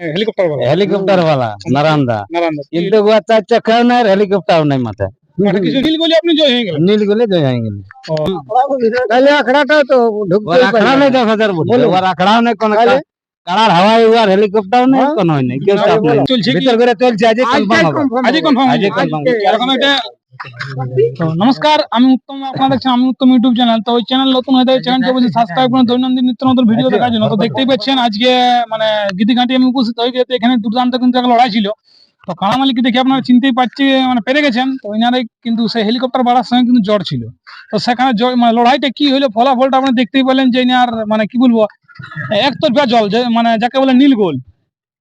Helicopter বলা helicopter वाला নারান্দা নারায়ণ কিন্তু ওয়া চার চাকাও নাই হেলিকপ্টার নাই মাথায় মাঠে কিছু নীল বলে আপনি জয় হয়ে গেলেন নীল গলে জয় হয়ে গেল ও, তাহলে আখড়াটা তো ঢুকতে ওর আখড়া নেই দশ হাজার বলছে হাওয়াই ওয়ার হেলিকপ্টার নেই হ্যাঁ? কোন নেই। কেউ চাপ নেই। চলছে কি? ভিতর করে চলছে আজই কনফার্ম আজই কনফার্ম আজই confirm এরকম একটা নমস্কার আমি উত্তম আপনারা দেখছেন আমি উত্তম ইউটিউব চ্যানেল। তো ওই চ্যানেল নতুন হয়ে থাকে চ্যানেলকে বলছি সাবস্ক্রাইব করুন। দৈনন্দিন নিত্য নতুন ভিডিও দেখার জন্য। তো দেখতেই পাচ্ছেন আজকে মানে গীতিঘাটি আমি উপস্থিত হয়ে গেছে। এখানে দুর্দান্ত কিন্তু একটা লড়াই ছিল। তো কালামালিকে দেখে আপনারা চিনতেই পারছি মানে পেরে গেছেন। তো এনারে কিন্তু সেই হেলিকপ্টার বাড়ার সঙ্গে কিন্তু জ্বর ছিল। তো সেখানে মানে লড়াইটা কি হলো ফলাফলটা আপনারা দেখতেই পেলেন যে এনার মানে কি বলব একতরফা জল যে মানে যাকে বলে নীল গোল।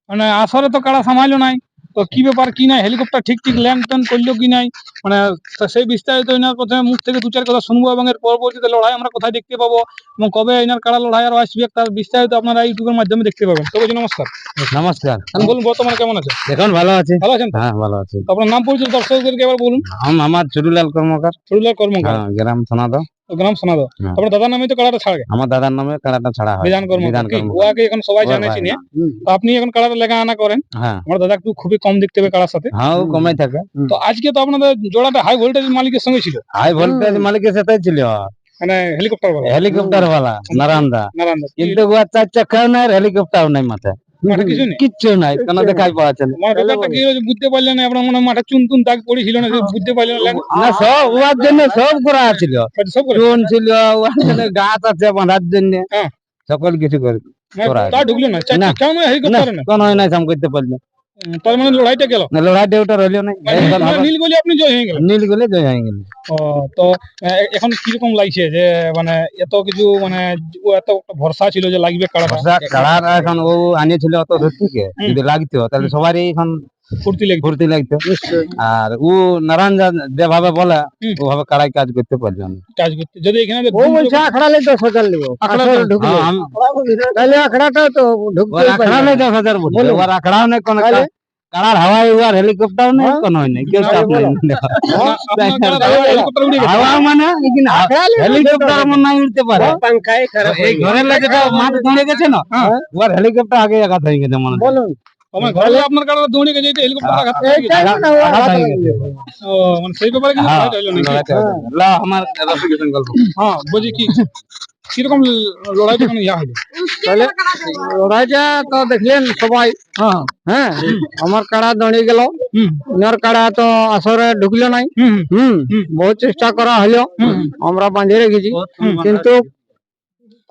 মানে আসরে তো কারা সামাইলো নাই? তো কি ব্যাপার কি নাই? হেলিকপ্টার ঠিক ঠিক ল্যান্ড ট্যান্ড করল কি নাই? মানে সেই বিস্তারিত এনার প্রথমে মুখ থেকে দু চার কথা শুনব এবং এর পরবর্তীতে লড়াই আমরা কোথায় দেখতে পাবো এবং কবে এনার কারা লড়াই আর আসবে তার বিস্তারিত আপনারা ইউটিউবের মাধ্যমে দেখতে পাবেন। তবে নমস্কার। নমস্কার। বলুন বর্তমানে কেমন আছে? এখন ভালো আছে। ভালো আছেন হ্যাঁ ভালো আছে। আপনার নাম পরিচয় দর্শকদেরকে এবার বলুন। আমার চুরুলাল কর্মকার। শরীরের কর্মকার। হ্যাঁ, গ্রাম সোনাদা। ও গ্রাম শোনাদো হ্যাঁ। আপনার দাদার নামে তো কারাটা ছাড়ে আমার দাদার নামে কাড়াটা ছাড়া হয়। বিধান বিধান ওয়াকে এখন সবাই জানে চিনে তো আপনি এখন কারাটা লেখা আনা করেন। হ্যাঁ। আমার দাদা একটু খুবই কম দেখতে হবে কারার সাথে। হ্যাঁ ও থাকে। তো আজকে তো আপনাদের জোড়াটা হাই ভোল্টেজ মালিকের সঙ্গে ছিল। হাই ভোল্টেজ মালিকের সাথে ছিল। মানে হেলিকপ্টার হেলিকপ্টার वाला নারান্দা নারায়ণ দাস। কিন্তু চার চাকাও নাই হেলিকপ্টার নাই মাথায়। মাঠে কিছু নেই কিচ্ছু নাই কোনো দেখাই পাওয়া যাচ্ছে না মানে কি বুঝতে পারলে না মনে মাঠে চুন টুন দাগ পড়েছিল না বুঝতে পারলে না না সব ওয়ার জন্য সব করা ছিল আচ্ছা, সব করে চুন ছিল ওয়ার জন্য গাছ আছে বাঁধার জন্য হ্যাঁ। সকল কিছু করে মানে। তা ঢুকলো না মানে কোন হয় না কাম করতে পারল তার মানে লড়াইটা গেল? না লড়াই দেউটা রইল না। নীলগুলি নীল- নীল বলে আপনি জয় হয়ে গেলেন? নীল গলে জয় হয়ে গেল ও, তো এখন কীরকম লাগছে যে মানে এত কিছু মানে ও এত ভরসা ছিল যে লাগবে কাড়া ভরসা কাড়ার এখন ও আনিয়েছিল অত ধর থেকে যদি লাগতো তাহলে সবারই এখন ফুর্তি লাগতো আর ও নারায়ণ যেভাবে বলে ওভাবে কাজ করতে পারল না। কাজ করতে যদি এখানে ও বলছে আখড়া লে দশ হাজার নেব। আখড়া আসরে তো- ঢুকলে হ্যাঁ, আম- তাহলে আখড়াটা তো ঢুকতে আখড়া নেই দশ হাজার বলছে। ওর আখড়াও নেই কোনো? হাওয়াই হেলিকপ্টার নেই হ্যাঁ? কোনো নেই। কেউ চাপ নেই। হেলিকপ্টার। হাওয়া মানে কিন্তু হেলিকপ্টার পারে। পাঙ্খায় এই ঘরের লাগে মাঠ ধরে গেছে না। হ্যাঁ। ওর হেলিকপ্টার আগে আঘাত হয়ে গেছে মনে বলুন। আমার ঘরে আপনার কাড়া দৌড়ে গেছে এটা হেলিকপ্টার আঘাত পেয়ে গেছে। এইটাই না ও আঘাত আঘাত হয়ে লাগে। গেছে। ও, মানে সেই ব্যাপারে কিন্তু হ্যাঁ, লড়াইটা হলো নাকি? লড়াইটা হলো। লা, আমার রসিকেশন গল্প হ্যাঁ বলছি কি কীরকম লড়াইটা কোনো ইয়া হলো তাহলে লড়াইটা তো দেখলেন সবাই হ্যাঁ হ্যাঁ আমার কাড়া দাঁড়িয়ে গেল হুম ওনার কাড়া তো আসরে ঢুকলো নাই হুম হুম হুম। বহু চেষ্টা করা হলো হুম। আমরা বাঁধিয়ে রেখেছি হুম। কিন্তু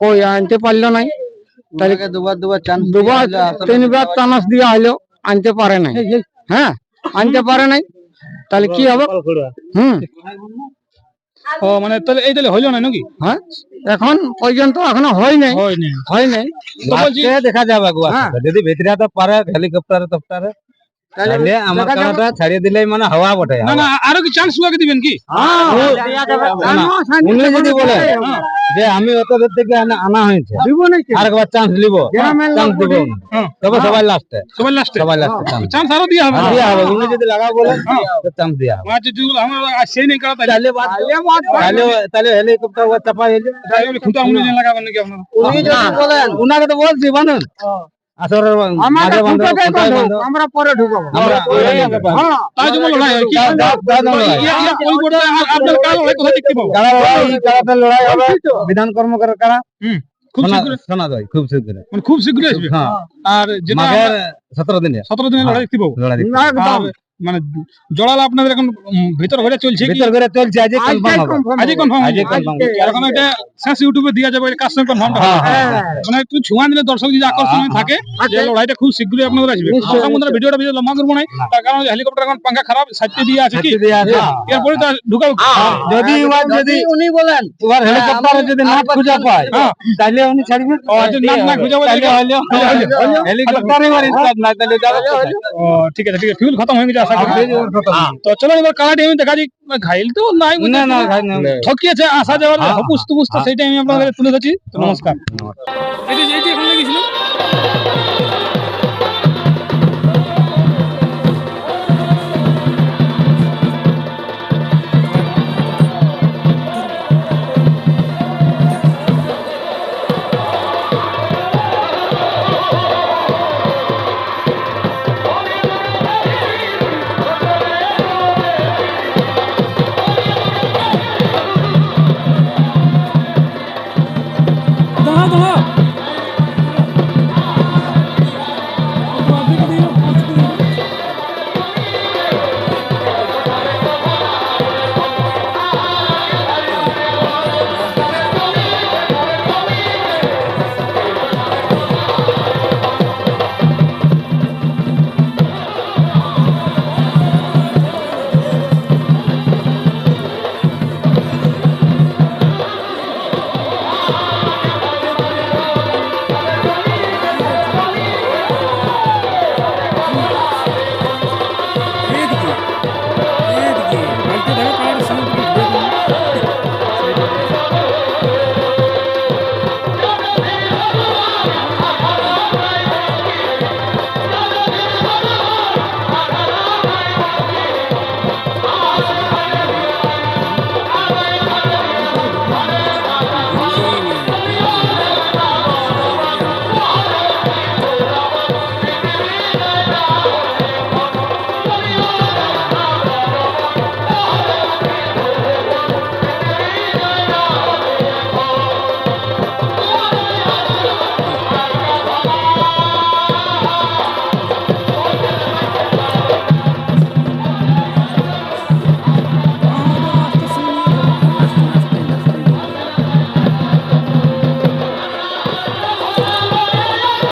কই আনতে পারল নাই তাহলে দুবার দুবার চান্স দুবার তিনবার তানাস দেওয়া হলো আনতে পারে নাই। হ্যাঁ আনতে পারে নাই। তাহলে কি হবে? হুম। ও মানে তাহলে এই তাহলে হইল না নাকি? হ্যাঁ এখন পর্যন্ত এখনও হয় নাই। হয় না হয় নাই। তো বলছি দেখা যাবে গো হ্যাঁ। আসলে। যদি ভিতরে তো পারে হেলিকপ্টারে টপটারে তাহলে আমার যাবে। কানাটা ছাড়িয়ে দিলেই মানে হাওয়া বটে। না না আরও কি চান্স উহাকে দিবেন কি? হ্যাঁ, ও- দেয়া যাবে। না, না, শান্তি উনি যদি বলে হ্যাঁ, যে আমি অত দূর থেকে আনা- হয়েছে দিব নাকি? আরেকবার চান্স নিব। গ্রামের চান্স দিব হ্যাঁ। তবে সবাই লাস্টে সবাই লাস্টে সবাই লাস্টে চান্স চান্স আরও দিয়া হবে। দিয়া হবে উনি যদি লাগা বলে তো চান্স দিয়া হবে। আচ্ছা যদি আমার আর সেই নেই কারা তাহলে তাহলে বাদ তাহলে তাহলে হেলিকপ্টার চাপা হইলে তাহলে খুঁটা উনি লাগাবেন নাকি আপনারা? উনি যদি বলেন উনাকে তো বলছি বানুন। আমরা পরে ঢুকাবো। হ্যাঁ, তাই জন্য লড়াই হয়। ইয়া- ইয়া লড়াই হবে বিধান কর্মকারের কারা? খুব শোনা শীঘ্র। যায় খুব শীঘ্র। মানে খুব শীঘ্রই আসবে। হ্যাঁ। আর সতেরো দিনে। সতেরো দিনে লড়াই দেখতে পাবো। লড়াই মানে জড়ালা আপনাদের এখন ভিতর ঘরে চলছে ভিতর করে চলছে আজই কনফার্ম হবে। আজই কনফার্ম আজই confirm হবে। এখন এটা শেষ ইউটিউবে দেওয়া যাবে কাজ সঙ্গে কনফার্ম হ্যাঁ, হ্যাঁ, হ্যাঁ, মানে একটু ছোঁয়া দিলে দর্শক যদি আকর্ষণ থাকে যে লড়াইটা খুব শীঘ্রই আপনাদের আসবে। নিশ্চয়ই, ভিডিওটা বেশি লম্বা করব না। তার কারণ হেলিকপ্টার এখন পাঙ্খা খারাপ দিয়ে আছে কি? দিয়ে। এরপরে ঢুকাবো যদি যদি উনি বলেন হেলিকপ্টারে যদি না খুঁজে পায় হ্যাঁ। তাহলে উনি ছাড়বে ও, আচ্ছা, নাক না খুঁজে তাহলে হেলিকপ্টারে মারি না তাহলে ঠিক আছে ঠিক আছে। ফিউল খতম হয়ে গেছে হ্যাঁ। তো চলো এবার কালাটি আমি দেখা দিই। ঘাইল তো নাই না না ঠকিয়েছে আসা যাওয়ার হ্যাঁ, হপুস সেই টাইমে সেইটাই আমি আপনাদের তুলে ধরছি। নমস্কার। এই যে এখন লেগেছিল